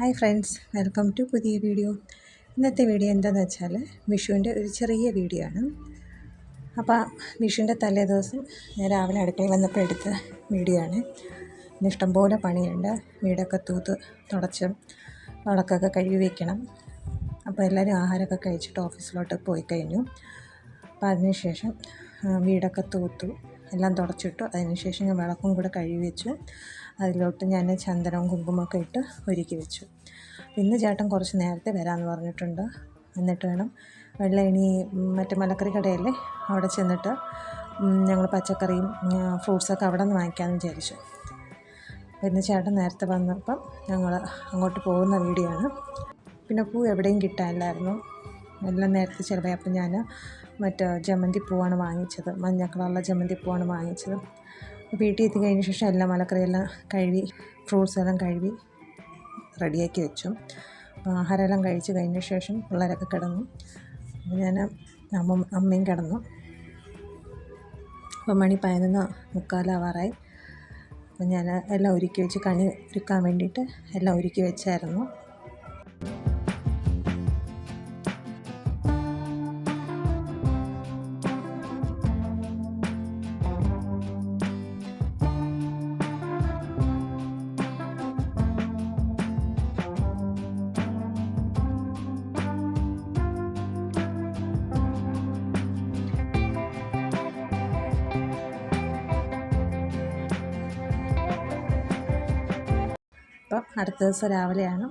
Hi friends welcome to പുതിയ video. ഇന്നത്തെ video എന്താണെന്ന് വെച്ചാൽ വിഷുവിന്റെ ഒരു ചെറിയ വീഡിയോ ആണ്. അപ്പോൾ വിഷുവിന്റെ തലേ ദിവസം ഞാൻ രാവിലെ അടുക്കളയിൽ വന്നപ്പോൾ എടുത്ത വീഡിയോ ആണ്. ഇഷ്ടംപോലെ പണിയുണ്ട്. വീടൊക്കെ തൂത്ത് തുടച്ച് വിളക്കൊക്കെ കഴുകി വയ്ക്കണം അപ്പോൾ എല്ലാവരും ആഹാരമൊക്കെ കഴിച്ചിട്ട് ഓഫീസിലോട്ട് പോയി കഴിഞ്ഞു. അപ്പോൾ അതിനുശേഷം വീടൊക്കെ തൂത്തു. എല്ലാം തുടച്ചിട്ടു. അതിനുശേഷം ഞാൻ വിളക്കും കൂടെ കഴുകി വെച്ചു. അതിലോട്ട് ഞാൻ ചന്ദനവും കുങ്കുമൊക്കെ ഇട്ട് ഒരുക്കി വെച്ചു. ഇന്ന് ചേട്ടൻ കുറച്ച് നേരത്തെ വരാമെന്ന് പറഞ്ഞിട്ടുണ്ട്. എന്നിട്ട് വേണം വെള്ളയണി മറ്റേ മലക്കറി കടയല്ലേ? അവിടെ ചെന്നിട്ട് ഞങ്ങൾ പച്ചക്കറിയും ഫ്രൂട്ട്സൊക്കെ അവിടെ നിന്ന് വാങ്ങിക്കാമെന്ന് വിചാരിച്ചു. പിന്നെ ചേട്ടൻ നേരത്തെ വന്നപ്പം ഞങ്ങൾ അങ്ങോട്ട് പോകുന്ന വീഡിയോ ആണ്. പിന്നെ പൂ എവിടെയും കിട്ടാനില്ലായിരുന്നു. എല്ലാം നേരത്തെ ചിലപ്പോൾ അപ്പം ഞാൻ മറ്റേ ജമന്തി പൂവാണ് വാങ്ങിച്ചത്. മഞ്ഞ കളറുള്ള ജമന്തി പൂവാണ് വാങ്ങിച്ചത്. വീട്ടിൽ എത്തി കഴിഞ്ഞ ശേഷം എല്ലാം മലക്കറിയെല്ലാം കഴുകി ഫ്രൂട്ട്സ് എല്ലാം കഴുകി റെഡിയാക്കി വെച്ചു. ആഹാരമെല്ലാം കഴിച്ച് കഴിഞ്ഞ ശേഷം പിള്ളേരൊക്കെ കിടന്നു. ഞാൻ അമ്മ അമ്മയും കിടന്നു. അപ്പം മണി പതിനൊന്ന് മുക്കാലാവാറായി. അപ്പം ഞാൻ എല്ലാം ഒരുക്കി വെച്ച് കണി ഒരുക്കാൻ വേണ്ടിയിട്ട് എല്ലാം ഒരുക്കി വെച്ചായിരുന്നു. അപ്പം അടുത്ത ദിവസം രാവിലെയാണ്.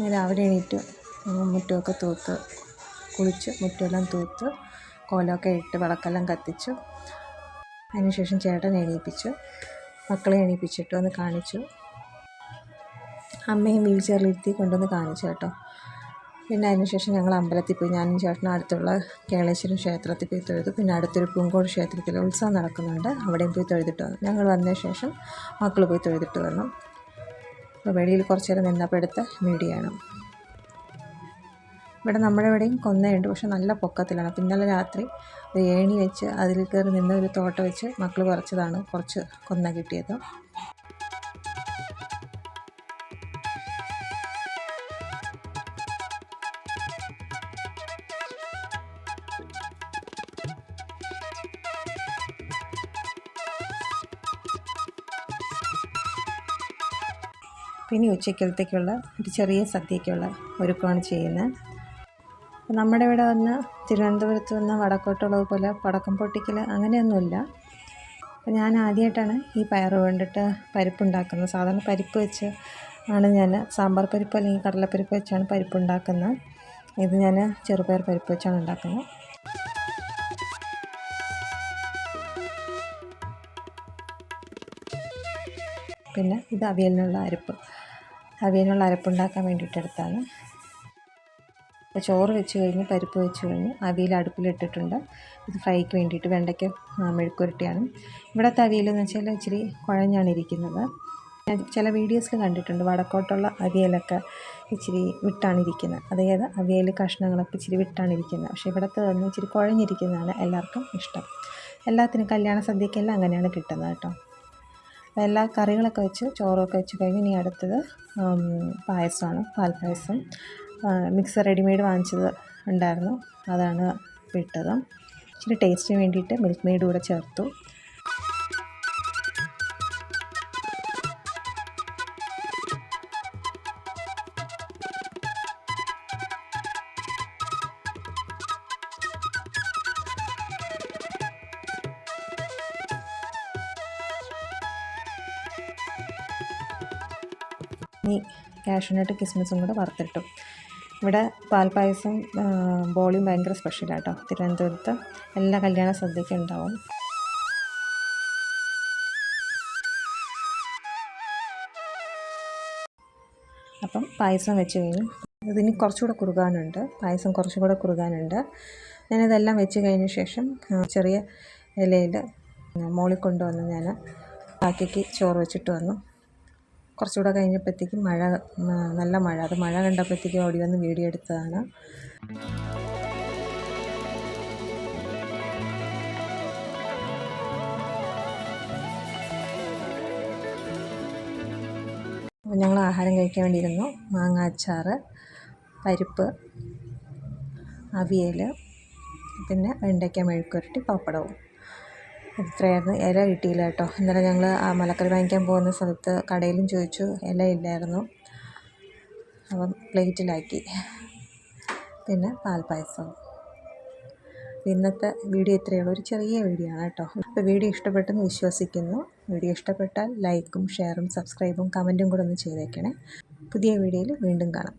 ഞാൻ രാവിലെ എണീറ്റ്. മുറ്റമൊക്കെ തൂത്ത് കുളിച്ച് മുറ്റമെല്ലാം തൂത്ത് കോലമൊക്കെ ഇട്ട് വിളക്കെല്ലാം കത്തിച്ചു. അതിനുശേഷം ചേട്ടൻ എണീപ്പിച്ചു. മക്കളെ എണീപ്പിച്ചിട്ട് ഒന്ന് കാണിച്ചു. അമ്മയും വീൽ ചെയറിലിരുത്തി കൊണ്ടുവന്ന് കാണിച്ചു കേട്ടോ. പിന്നെ അതിനുശേഷം ഞങ്ങൾ അമ്പലത്തിൽ പോയി. ഞാനും ചേട്ടനും അടുത്തുള്ള കേളേശ്വരം ക്ഷേത്രത്തിൽ പോയി തൊഴുതു. പിന്നെ അടുത്തൊരു പൂങ്കോട് ക്ഷേത്രത്തിൽ ഉത്സവം നടക്കുന്നുണ്ട്. അവിടെയും പോയി തൊഴുതിട്ട് വന്നു. ഞങ്ങൾ വന്ന ശേഷം മക്കൾ പോയി തൊഴുതിട്ട് വന്നു. അപ്പോൾ വെളിയിൽ കുറച്ച് നേരം നിന്നപ്പോൾ എടുത്ത് മീഡിയാണ്. ഇവിടെ നമ്മുടെ ഇവിടെയും കൊന്നയുണ്ട്. പക്ഷെ നല്ല പൊക്കത്തിലാണ്. അപ്പം ഇന്നലെ രാത്രി ഒരു ഏണി വെച്ച് അതിൽ കയറി നിന്ന് ഒരു തോട്ട വെച്ച് മക്കൾ കുറച്ചതാണ് കുറച്ച് കൊന്ന കിട്ടിയത്. പിന്നെ ഉച്ചക്കലത്തേക്കുള്ള ഒരു ചെറിയ സദ്യക്കുള്ള ഒരുക്കമാണ് ചെയ്യുന്നത്. നമ്മുടെ ഇവിടെ വന്ന് തിരുവനന്തപുരത്ത് വന്ന് വടക്കോട്ടുള്ളത് പോലെ പടക്കം പൊട്ടിക്കൽ അങ്ങനെയൊന്നുമില്ല. അപ്പോൾ ഞാൻ ആദ്യമായിട്ടാണ് ഈ പയറ് കൊണ്ടിട്ട് പരിപ്പുണ്ടാക്കുന്നത്. സാധാരണ പരിപ്പ് വെച്ച് ആണ് ഞാൻ സാമ്പാർ പരിപ്പ് അല്ലെങ്കിൽ കടലപ്പരിപ്പ് വെച്ചാണ് പരിപ്പുണ്ടാക്കുന്നത്. ഇത് ഞാൻ ചെറുപയർ പരിപ്പ് വെച്ചാണ് ഉണ്ടാക്കുന്നത്. പിന്നെ ഇത് അവിയലിനുള്ള അരപ്പ്. അവിയലിനുള്ള അരപ്പുണ്ടാക്കാൻ വേണ്ടിയിട്ട് എടുത്താണ്. അപ്പോൾ ചോറ് വെച്ച് കഴിഞ്ഞ് പരിപ്പ് വെച്ച് കഴിഞ്ഞ് അവിയൽ അടുപ്പിലിട്ടിട്ടുണ്ട്. ഇത് ഫ്രൈക്ക് വേണ്ടിയിട്ട് വെണ്ടയ്ക്ക് മെഴുക്കുരട്ടിയാണ് ഇവിടുത്തെ അവിയൽ എന്ന് വെച്ചാൽ ഇച്ചിരി കുഴഞ്ഞാണ് ഇരിക്കുന്നത്. ഞാൻ ചില വീഡിയോസിൽ കണ്ടിട്ടുണ്ട് വടക്കോട്ടുള്ള അവിയലൊക്കെ ഇച്ചിരി വിട്ടാണ് ഇരിക്കുന്നത്. അതായത് അവിയൽ കഷ്ണങ്ങളൊക്കെ ഇച്ചിരി വിട്ടാണ് ഇരിക്കുന്നത്. പക്ഷേ ഇവിടുത്തെ വന്ന് ഇച്ചിരി കുഴഞ്ഞിരിക്കുന്നതാണ് എല്ലാവർക്കും ഇഷ്ടം. എല്ലാത്തിനും കല്യാണ സദ്യക്കെല്ലാം അങ്ങനെയാണ് കിട്ടുന്നത് കേട്ടോ. എല്ലാ കറികളൊക്കെ വെച്ച് ചോറൊക്കെ വെച്ച് കഴിഞ്ഞ് ഇനി അടുത്തത് പായസമാണ് പാൽപ്പായസം മിക്സർ റെഡിമെയ്ഡ് വാങ്ങിച്ചത് ഉണ്ടായിരുന്നു. അതാണ് ഇട്ടത്. ഇച്ചിരി ടേസ്റ്റിന് വേണ്ടിയിട്ട് മിൽക്ക് മെയ്ഡ് കൂടെ ചേർത്തു. ഇനി കാഷ്യൂനട്ട് കിസ്മിസും കൂടെ വറുത്തിട്ടു. ഇവിടെ പാൽപ്പായസം ബോളിയും ഭയങ്കര സ്പെഷ്യലാണ് കേട്ടോ തിരുവനന്തപുരത്ത് എല്ലാ കല്യാണ സദ്യക്കും ഉണ്ടാവും. അപ്പം പായസം വെച്ച് കഴിഞ്ഞു. ഇതിന് കുറച്ചുകൂടെ കുറുകാനുണ്ട്. പായസം കുറച്ചുകൂടെ കുറുകാനുണ്ട്. ഞാനിതെല്ലാം വെച്ച് കഴിഞ്ഞ ശേഷം ചെറിയ ഇലയിൽ മോളിൽ കൊണ്ടുവന്ന് ഞാൻ ബാക്കിക്ക് ചോറ് വെച്ചിട്ട് വന്നു. കുറച്ചുകൂടെ കഴിഞ്ഞപ്പോഴത്തേക്കും മഴ നല്ല മഴ. അത് മഴ കണ്ടപ്പോഴത്തേക്കും ഓടി വന്ന് വീഡിയോ എടുത്തതാണ്. ഞങ്ങൾ ആഹാരം കഴിക്കാൻ വേണ്ടിയിരുന്നു. മാങ്ങ അച്ചാർ പരിപ്പ് അവിയൽ പിന്നെ വെണ്ടയ്ക്ക മെഴുക്കുരട്ടി പപ്പടവും. ഇത്രയായിരുന്നു ഇല കിട്ടിയില്ല കേട്ടോ. ഇന്നലെ ഞങ്ങൾ ആ മലക്കറി വാങ്ങിക്കാൻ പോകുന്ന സ്ഥലത്ത് കടയിലും ചോദിച്ചു ഇല ഇല്ലായിരുന്നു. അപ്പം പ്ലേറ്റിലാക്കി. പിന്നെ പാൽപ്പായസവും ഇന്നത്തെ വീഡിയോ ഇത്രയേ ഉള്ളൂ ഒരു ചെറിയ വീഡിയോ ആണ് കേട്ടോ. അപ്പോൾ വീഡിയോ ഇഷ്ടപ്പെട്ടെന്ന് വിശ്വസിക്കുന്നു. വീഡിയോ ഇഷ്ടപ്പെട്ടാൽ ലൈക്കും ഷെയറും സബ്സ്ക്രൈബും കമന്റും കൂടെ ഒന്ന് ചെയ്തേക്കണേ. പുതിയ വീഡിയോയിൽ വീണ്ടും കാണാം.